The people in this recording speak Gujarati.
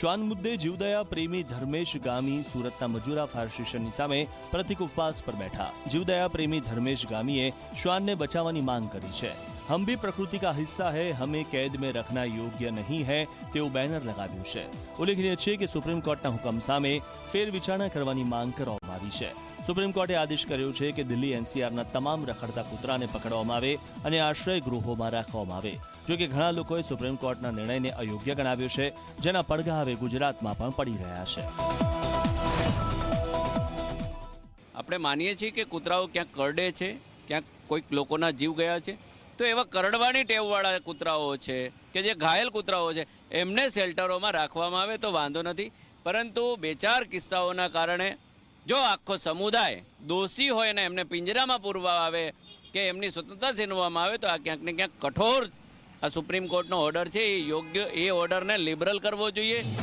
શ્વાન મુદ્દે જીવદયા પ્રેમી ધર્મેશ ગામી સુરતના મજૂરા ફાયર સ્ટેશનની સામે પ્રતિક ઉપવાસ પર બેઠા. જીવદયા પ્રેમી ધર્મેશ ગામીએ શ્વાનને બચાવવાની માંગ કરી છે. હમ ભી પ્રકૃતિ કા હિસ્સા હૈ, હમે કેદ મેં રખના યોગ્ય નહીં હૈ તેવું બેનર લગાવ્યું છે. ઉલ્લેખનીય છે કે સુપ્રીમ કોર્ટના હુકમ સામે ફેરવિચારણા કરવાની માંગ કરવામાં આવી છે. સુપ્રીમ કોર્ટે આદેશ કર્યો છે કે દિલ્હી એનસીઆરના તમામ રખડતા કૂતરાને પકડવામાં આવે અને આશ્રય ગૃહોમાં રાખવામાં આવે. જો કે ઘણા લોકોએ સુપ્રીમ કોર્ટના નિર્ણયને અયોગ્ય ગણાવ્યો છે, જેના પડઘા હવે ગુજરાતમાં પણ પડી રહ્યા છે. આપણે માનીએ છીએ કે કૂતરાઓ ક્યાંક કરડે છે, ક્યાંક કોઈક લોકોના જીવ ગયા છે. તો એવા કરડવાની ટેવવાળા કૂતરાઓ છે કે જે ઘાયલ કૂતરાઓ છે, એમને શેલ્ટરોમાં રાખવામાં આવે તો વાંધો નથી. પરંતુ બે ચાર કિસ્સાઓના કારણે જો આખો સમુદાય દોષી હોય ને એમને પિંજરામાં પૂરવા આવે કે એમની સ્વતંત્રતા છીનવામાં આવે, તો આ ક્યાંક ને ક્યાંક કઠોર આ સુપ્રીમ કોર્ટનો ઓર્ડર છે. એ યોગ્ય એ ઓર્ડરને લિબરલ કરવો જોઈએ.